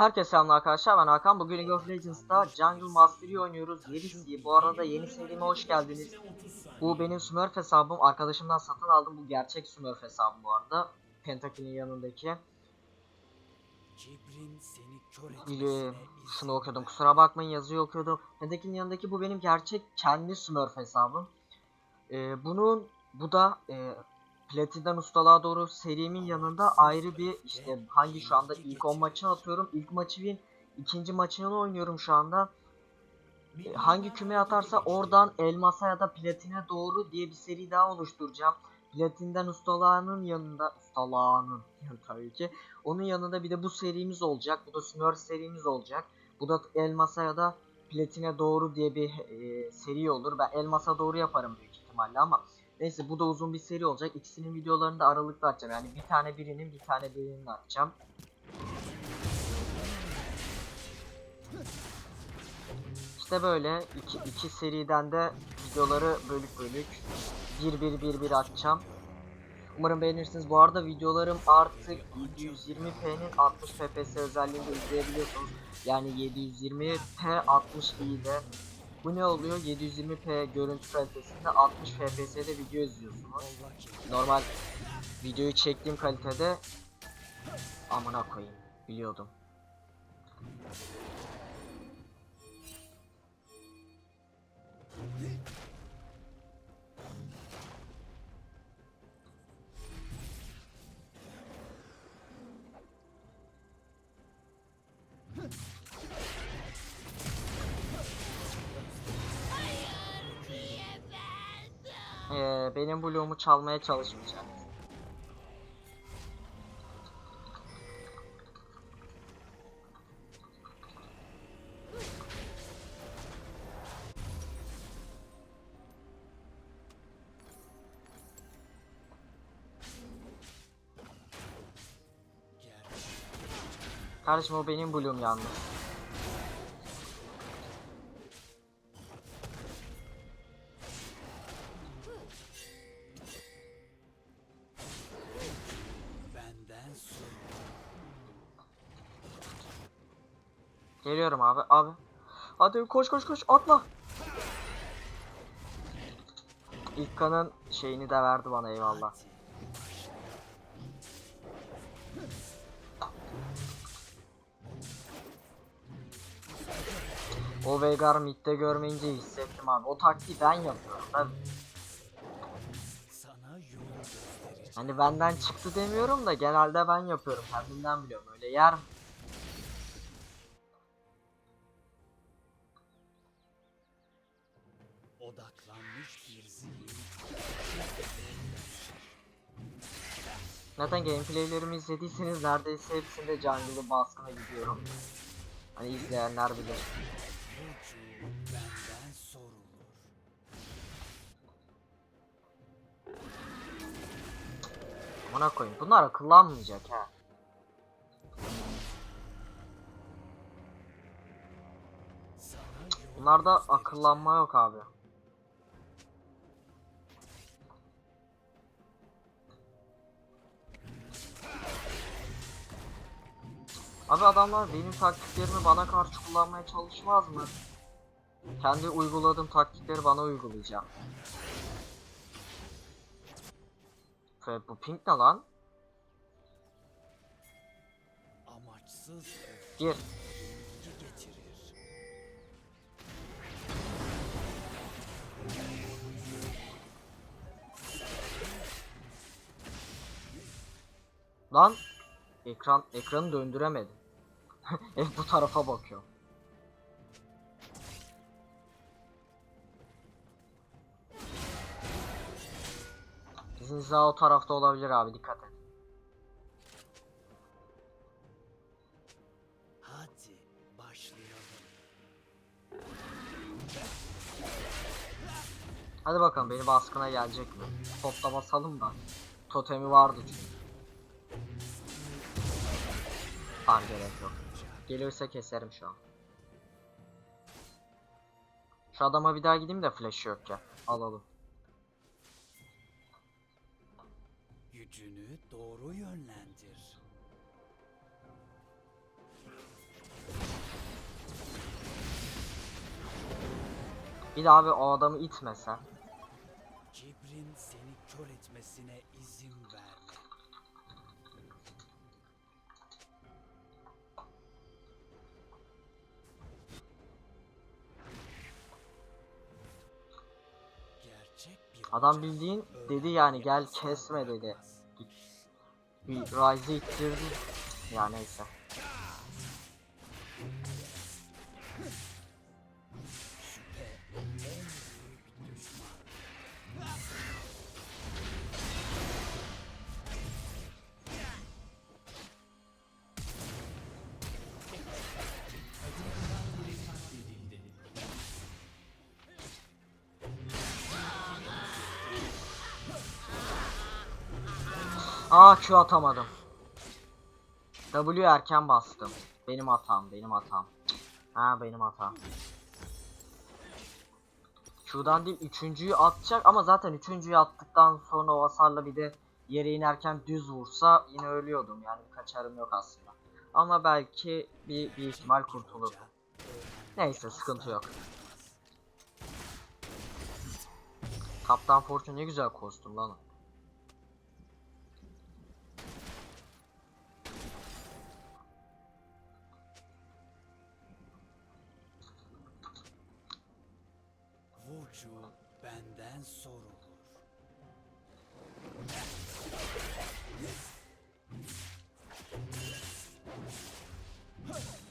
Herkese selamlar arkadaşlar ben Hakan. Bugün League of Legends'ta Jungle Mastery oynuyoruz. Yeni Bu arada yeni serime hoş geldiniz. Bu benim Smurf hesabım. Arkadaşımdan satın aldım. Bu gerçek Smurf hesabım bu arada. Pentaki'nin yanındaki. Etmesine şunu okuyordum. Kusura bakmayın yazıyı okuyordum. Pentaki'nin yanındaki bu benim gerçek kendi Smurf hesabım. Ee, bunun bu da e, Platinden ustalığa doğru serimin yanında ayrı bir işte hangi şu anda ilk 10 maçını atıyorum. İlk maçı win, ikinci maçını oynuyorum şu anda. Hangi küme atarsa oradan elmasa ya da platine doğru diye bir seri daha oluşturacağım. Platinden ustalığının yanında ustalığının tabii ki. Onun yanında bir de bu serimiz olacak. Bu da Smurf serimiz olacak. Bu da elmasa ya da platine doğru diye bir e, seri olur. Ben elmasa doğru yaparım büyük ihtimalle ama neyse bu da uzun bir seri olacak. İkisinin videolarını da aralıklı atacağım. Yani bir tane birinin bir tane birinin atacağım. İşte böyle iki, iki seriden de videoları bölük bölük bir bir bir bir atacağım. Umarım beğenirsiniz. Bu arada videolarım artık 720p'nin 60 fps özelliğinde izleyebiliyorsunuz. Yani 720p 60 i'de. Bu ne oluyor? 720p görüntü kalitesinde 60 fps'de video izliyorsunuz. Normal videoyu çektiğim kalitede amına koyayım biliyordum. Benim bloğumu çalmaya çalışmayacak. Kardeşim o benim bloğum yalnız. Geliyorum abi abi. Hadi koş koş koş atla. İlkan'ın şeyini de verdi bana eyvallah. O Veigar midde görmeyince hissettim abi. O taktiği ben yapıyorum. Ben, hani benden çıktı demiyorum da genelde ben yapıyorum. Kendimden biliyorum. Öyle yer Zaten gameplaylerimi izlediyseniz neredeyse hepsinde jungle'ı baskına gidiyorum. Hani izleyenler bilir. Amına koyayım. Bunlar akıllanmayacak ha. Bunlarda akıllanma yok abi. Abi adamlar benim taktiklerimi bana karşı kullanmaya çalışmaz mı? Kendi uyguladığım taktikleri bana uygulayacağım. Ve bu pink ne lan? Amaçsız Gir. Lan ekran ekranı döndüremedim. Hep bu tarafa bakıyor. Bizim o tarafta olabilir abi dikkat et. Hadi başlayalım. Hadi bakalım beni baskına gelecek mi? Topla basalım da. Totemi vardı çünkü. Tamam gerek yok. Geliyorsa keserim şu an. Şu adama bir daha gideyim de flash yok ya. Alalım. Gücünü doğru yönlendir. Bir de abi o adamı itmese. Cibrin seni kör etmesine izin ver. Adam bildiğin dedi yani gel kesme dedi. Bir Ryze'ı ittirdi. Ya neyse. Aa Q atamadım. W erken bastım. Benim hatam, benim hatam. Ha benim hatam. Q'dan değil üçüncüyü atacak ama zaten üçüncüyü attıktan sonra o hasarla bir de yere inerken düz vursa yine ölüyordum yani kaçarım yok aslında. Ama belki bir, bir ihtimal kurtulur. Neyse sıkıntı yok. Kaptan Fortune ne güzel kostüm lan.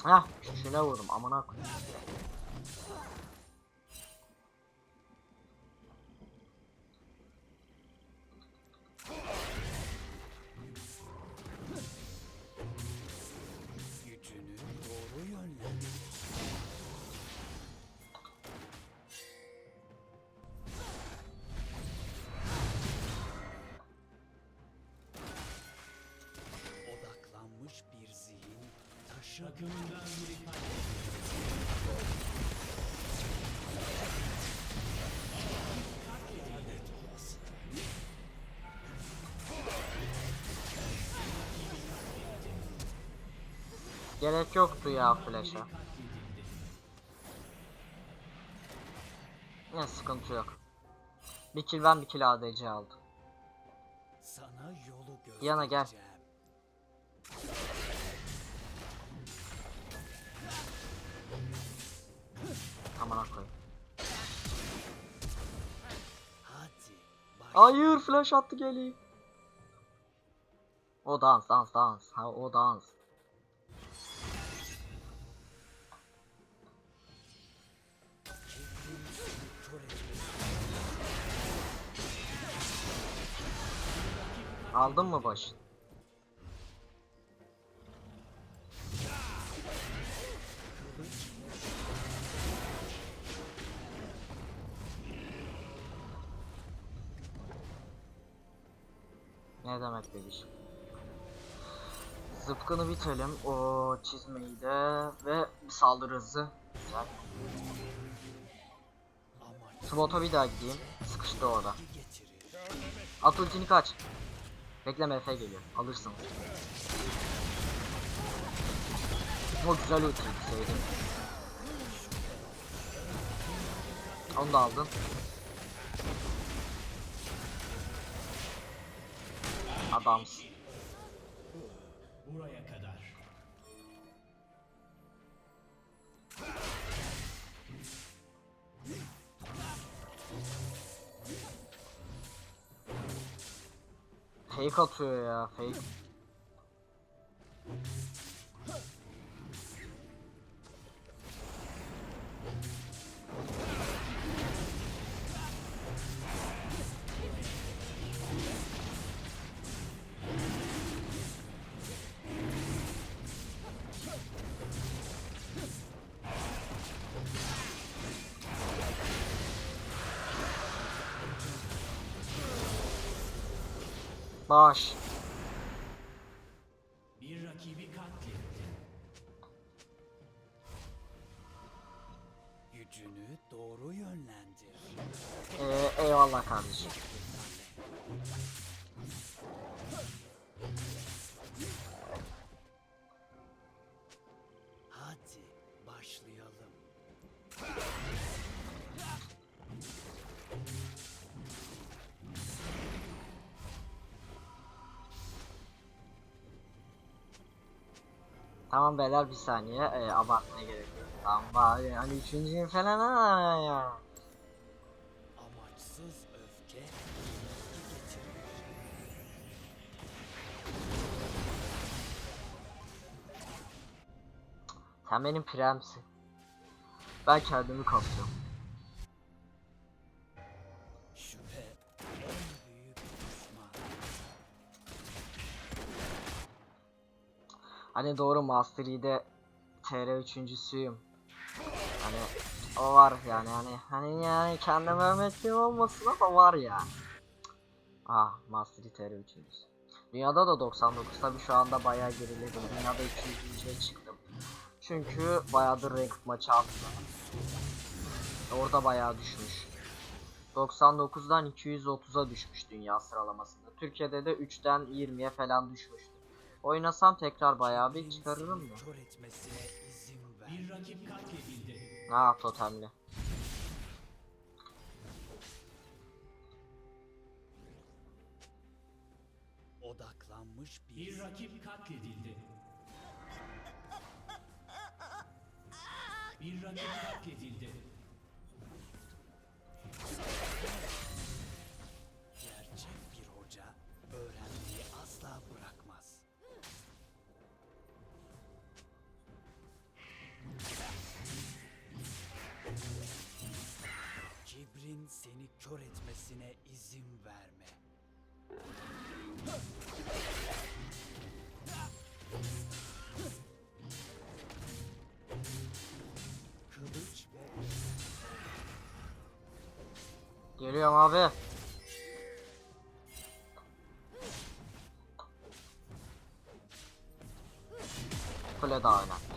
Heh şuna vurdum amına koyayım. Taşı Gerek yoktu ya flash'a. Ne sıkıntı yok. Bir kill ben bir kill ADC aldım. Yana gel. Amına koyayım. Hayır flash attı geleyim. O dans dans dans. Ha o dans. Aldın mı baş? Ne demek bebiş? Zıpkını bitelim. O çizmeyi de ve bir saldırı hızı. Güzel. Spot'a bir daha gideyim. Sıkıştı orada. At ultini kaç. Bekleme Efe geliyor. Alırsın. O güzel ultiydi sevdim. Onu da aldın. Adamsın. Buraya kadar. Fake atıyor ya fake. Baş. Tamam beyler bir saniye e, abartmaya gerek yok. Tamam bari hani üçüncüyüm falan ha ya. Amaçsız öfke. Sen benim premsin. Ben kendimi kapıyorum. Hani doğru Master Yi'de TR üçüncüsüyüm. Hani o var yani hani hani yani kendime övmekliğim olmasın ama var yani. Ah Master TR üçüncüsü. Dünyada da 99 tabi şu anda bayağı geriledim. Dünyada 200'e çıktım. Çünkü bayağıdır rank maçı atmıyorum. Orada bayağı düşmüş. 99'dan 230'a düşmüş dünya sıralamasında. Türkiye'de de 3'ten 20'ye falan düşmüştü. Oynasam tekrar bayağı bir çıkarırım da. Ha totemli. Odaklanmış bir Bir rakip katledildi. Bir rakip katledildi. Seni kör etmesine izin verme. Kılıç ve Geliyorum abi. Kule daha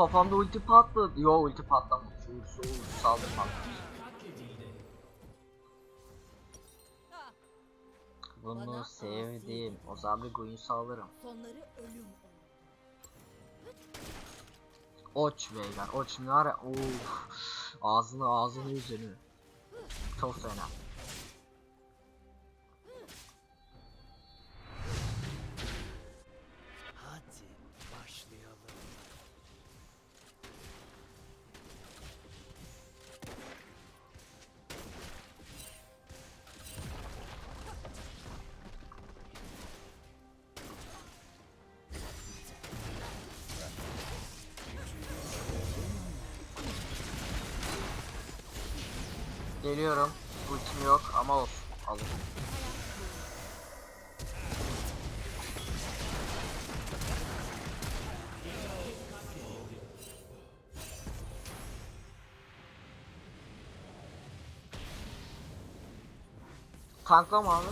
Kafamda ulti patladı. Yo ulti patlamamış. Ulti, ulti saldı patlamış. Bunu sevdim. O zaman bir. Sonları ölüm olur. Oç beyler. Oç ne var ya? Of. Ağzını ağzını yüzünü. Çok fena. Geliyorum. Ultim yok ama olsun. Alırım. Tankla mı abi?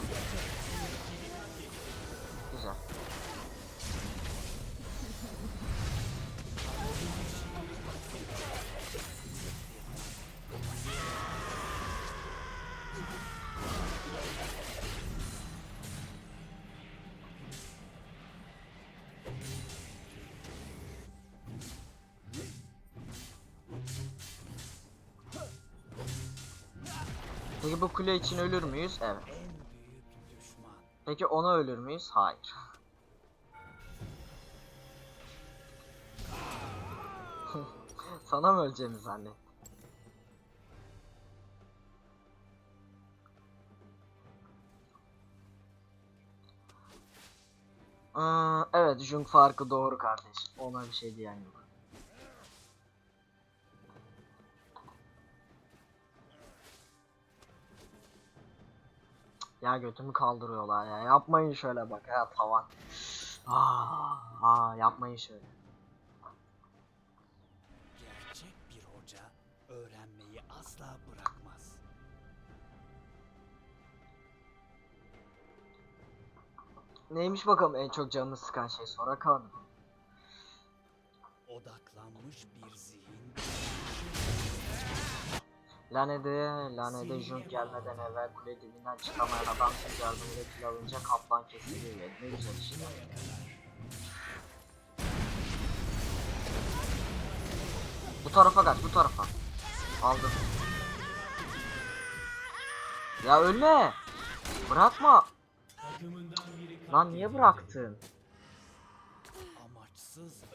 Peki bu kule için ölür müyüz? Evet. Peki onu ölür müyüz? Hayır. Sana mı öleceğimi zannet? Aa, evet, Jung farkı doğru kardeş. Ona bir şey diyen yok. Ya götümü kaldırıyorlar ya. Yapmayın şöyle bak ya tavan. Aa, aa yapmayın şöyle. Gerçek bir hoca öğrenmeyi asla bırakmaz. Neymiş bakalım en çok canını sıkan şey sonra kalın. Odaklanmış Lanede, Lanede Junk gelmeden evvel kule dibinden çıkamayan adam tüm yardımıyla kill alınca kaplan kesiliyor. Ne güzel işte. Bu tarafa kaç, bu tarafa. Aldım. Ya ölme. Bırakma. Lan niye bıraktın? Amaçsız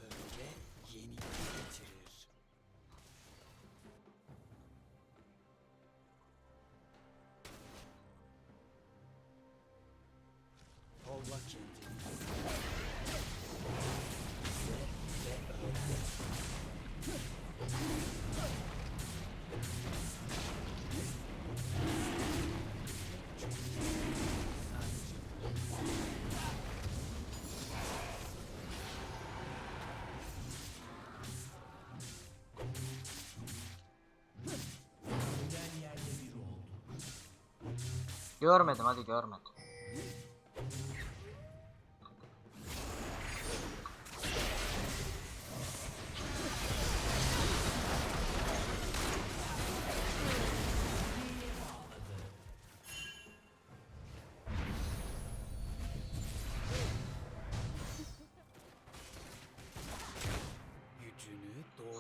Görmedim hadi görmedim.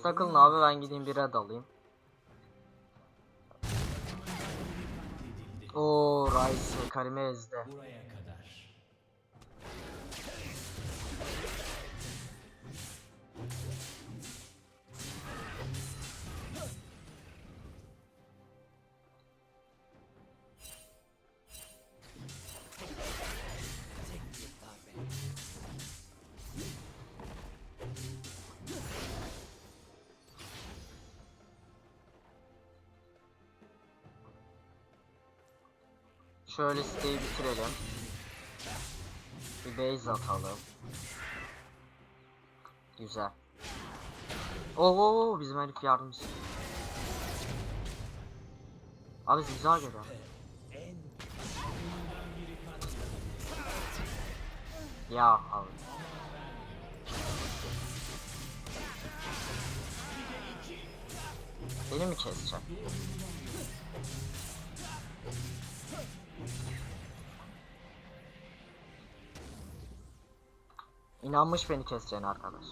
Sakın abi ben gideyim bir red alayım. Rice Karime ezdi. Buraya kadar. Şöyle siteyi bitirelim. Bir base atalım. Güzel. Oo, oo, oo, bizim herif yardım istiyor. Abi güzel geliyor. Ya abi. Beni mi kesecek? İnanmış beni keseceğine arkadaş.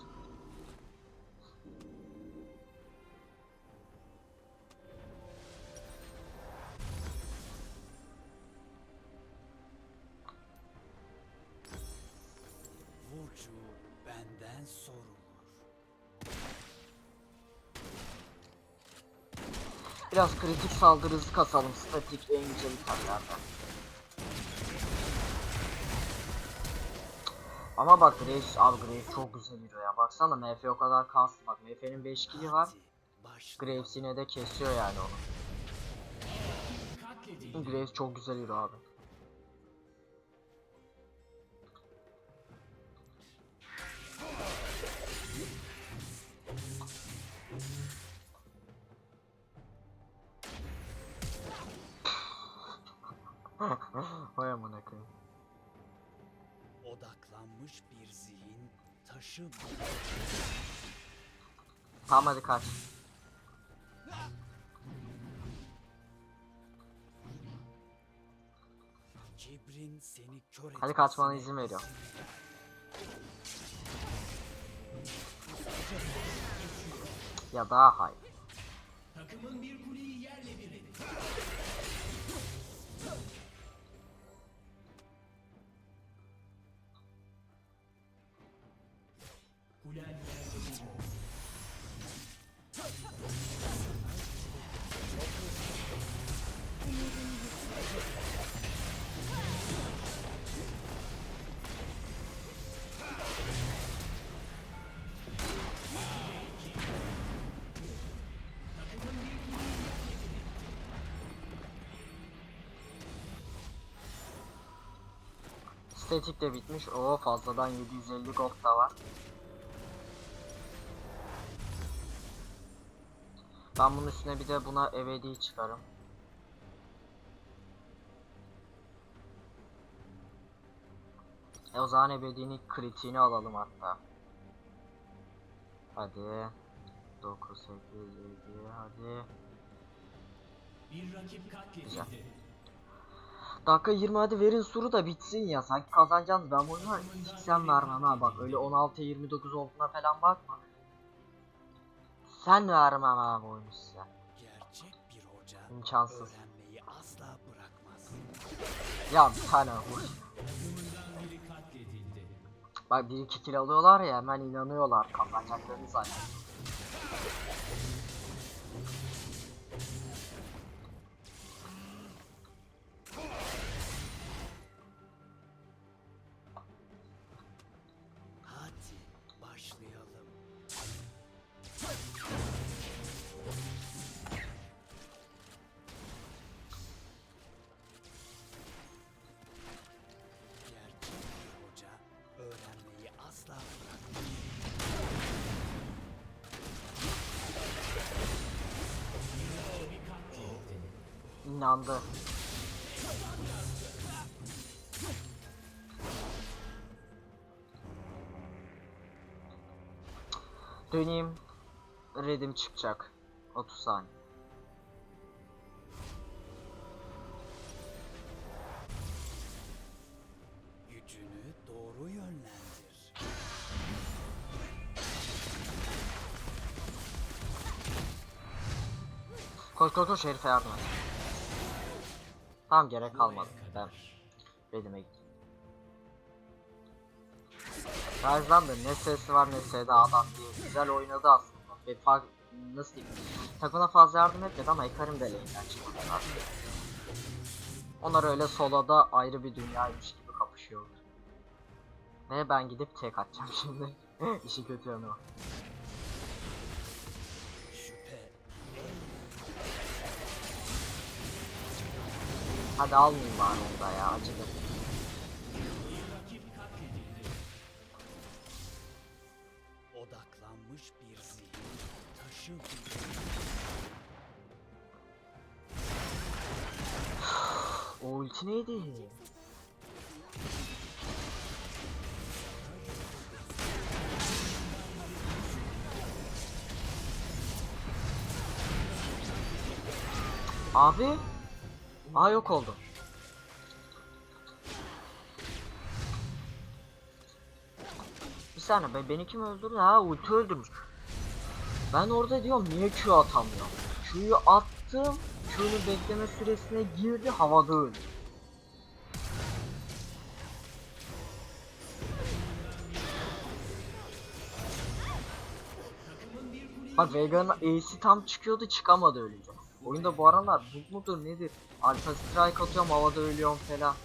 Burcu benden sorulur. Biraz kritik saldırı kasalım. Statik en güzel itemlerden. Ama bak Graves, abi Graves çok güzel yürüyor ya. Baksana MF o kadar kastı. Bak MF'nin 5 kill'i var. Graves yine de kesiyor yani onu. Graves çok güzel yürüyor abi. Vay amına koyayım. Taşı Tamam hadi kaç. Kibrin seni kör Hadi kaçmana izin veriyorum. Ya daha hayır. Takımın bir kuleyi yerle bir etti. Statik de bitmiş. Oo fazladan 750 gold da var. Ben bunun üstüne bir de buna ebedi çıkarım. E o zaman ebedinin kritiğini alalım hatta. Hadi. 9, 8, 7, hadi. Bir rakip katledildi. Dakika 20 hadi verin suru da bitsin ya. Sanki kazanacaksınız. Ben bu oyunu siksen vermem ha bak. Öyle 16-29 olduğuna falan bakma. Sen vermem abi oyunu size. Gerçek bir hoca İmkansız. asla bırakmaz. Ya bir tane katledildi. Bak bir iki kill alıyorlar ya hemen inanıyorlar kazanacaklarını zaten. İnandı. Döneyim. Redim çıkacak. 30 saniye. Gücünü doğru yönlendir. Koş koş koş herife yardım et. Tamam gerek kalmadı. Ben Redim'e gittim. Ryze'dan da ne sesi var ne sesi adam diye güzel oynadı aslında. Ve fark nasıl diyeyim? Takımına fazla yardım etmedi ama Ekarim de lane'den çıkmadı. Onlar öyle soloda ayrı bir dünyaymış gibi kapışıyordu. Ve ben gidip tek atacağım şimdi. İşi kötü yanı o. Hadi almayayım bari onu da ya acıdı. Bir rakip katledildi. odaklanmış bir zihin taşı O ulti neydi? Abi. Aa yok oldu. Bir saniye be, beni kim öldürdü? Ha ulti öldürmüş. Ben orada diyorum niye Q atamıyorum? Q'yu attım. Q'nun bekleme süresine girdi havada öldü. Bak Vega'nın Ace'i tam çıkıyordu çıkamadı öylece. Oyunda bu aralar bug mudur nedir? Alpha Strike atıyorum havada ölüyorum falan.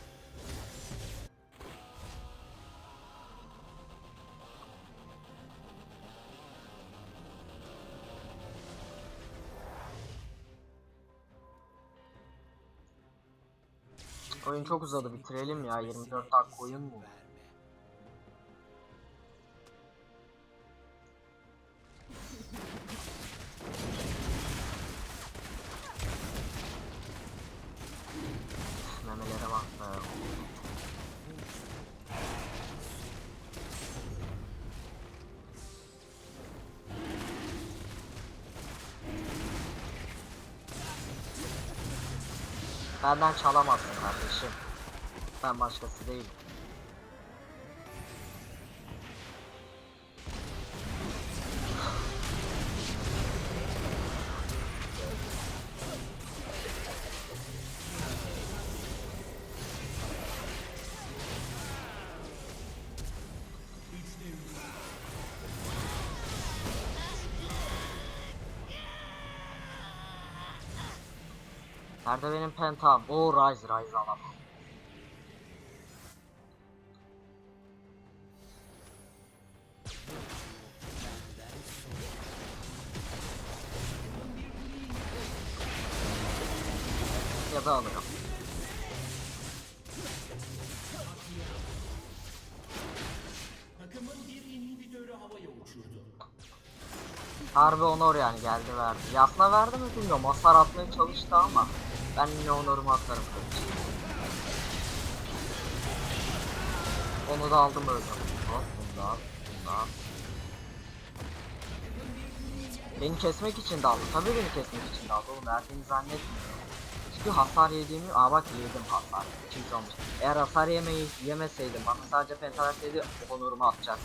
Oyun çok uzadı bitirelim ya 24 dakika oyun mu? Verme. Memelere bak be. Benden çalamazsın kardeşim. Ben başkası değilim. Nerede benim pentam? O Rise Rise alamam. Ya da alırım. Harbi Honor yani geldi verdi. Yasna verdi mi bilmiyorum. Hasar atmaya çalıştı ama ben yine Honor'umu atarım kardeşim. Onu da aldım öyle. Hop bunu da al. Bunu da al. Beni kesmek için de aldı. Tabii beni kesmek için de aldı. Oğlum verdiğini zannetmiyorum. Çünkü hasar yediğimi... Aa bak yedim hasar. Kimse olmuş. Eğer hasar yemeyi yemeseydim bana sadece pentarak onurumu atacak.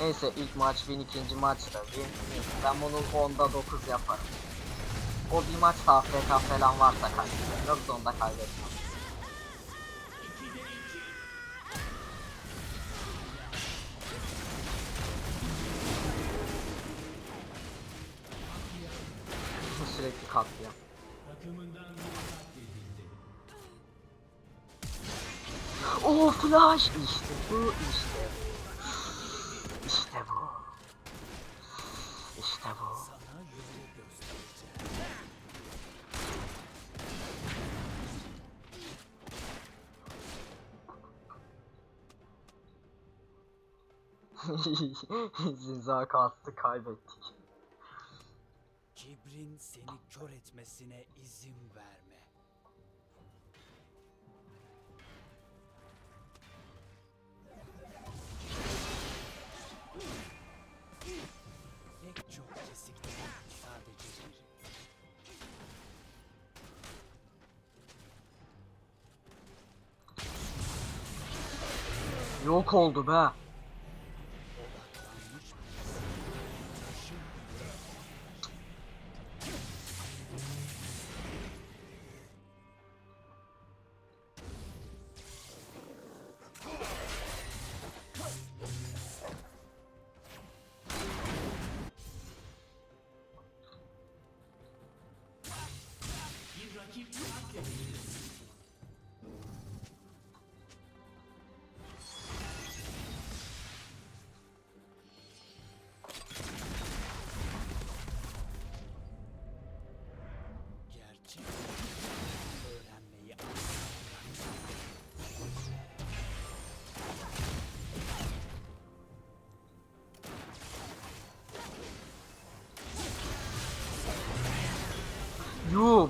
Neyse ilk maç win ikinci maçta win. Ben bunun 10'da 9 yaparım. O bir maç AFK falan varsa kaybederim. Yoksa onda kaybetmem. Sürekli katledildi. Oh flash işte bu. İşte Zinza kastı kaybettik. Kibrin seni kör etmesine izin verme. Pek çok kesikte sadece bir. Yok oldu be.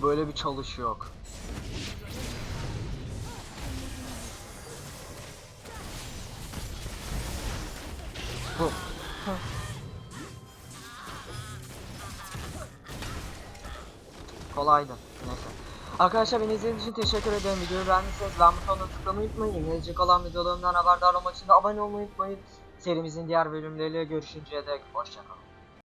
Böyle bir çalış yok. Bu. Kolaydı. Neyse. Arkadaşlar beni izlediğiniz için teşekkür ederim. Videoyu beğendiyseniz beğen butonuna tıklamayı unutmayın. Gelecek olan videolarımdan haberdar olmak için de abone olmayı unutmayın. Serimizin diğer bölümleriyle görüşünceye dek hoşçakalın.